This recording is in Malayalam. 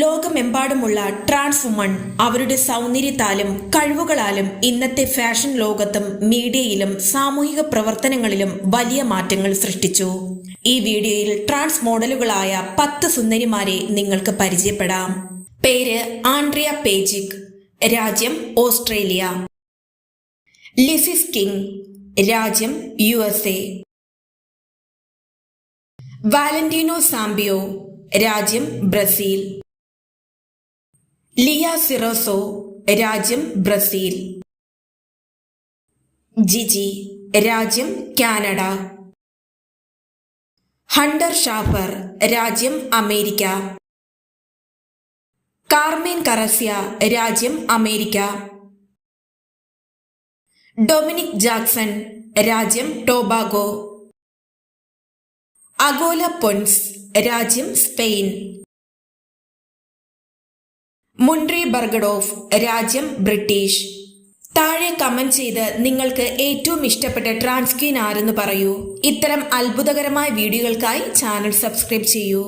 ലോകമെമ്പാടുമുള്ള ട്രാൻസ് വുമൺ അവരുടെ സൗന്ദര്യത്താലും കഴിവുകളാലും ഇന്നത്തെ ഫാഷൻ ലോകത്തും മീഡിയയിലും സാമൂഹിക പ്രവർത്തനങ്ങളിലും വലിയ മാറ്റങ്ങൾ സൃഷ്ടിച്ചു. ഈ വീഡിയോയിൽ ട്രാൻസ് മോഡലുകളായ പത്ത് സുന്ദരിമാരെ നിങ്ങൾക്ക് പരിചയപ്പെടാം. പേര് ആൻഡ്രിയ പേജിക്. രാജ്യം ഓസ്ട്രേലിയ. ലിസിസ് കിങ്. രാജ്യം U S A. Valentina Sampaio. രാജ്യം ബ്രസീൽ. ലിയ സിറോസോ രാജ്യം ബ്രസീൽ. ജിജി രാജ്യം കാനഡ. ഹണ്ടർ ഷാഫർ രാജ്യം അമേരിക്ക. കാർമേൻ കറസ്യ രാജ്യം അമേരിക്ക. ഡൊമിനിക് ജാക്സൺ രാജ്യം ടോബാഗോ. അഗോല പൊൻസ് രാജ്യം സ്പെയിൻ. മുൻട്രി ബർഗഡോഫ് രാജ്യം ബ്രിട്ടീഷ്. താഴെ കമന്റ് ചെയ്ത് നിങ്ങൾക്ക് ഏറ്റവും ഇഷ്ടപ്പെട്ട ട്രാൻസ്ക്വീൻ ആരെന്ന് പറയൂ. ഇത്തരം അത്ഭുതകരമായ വീഡിയോകൾക്കായി ചാനൽ സബ്സ്ക്രൈബ് ചെയ്യൂ.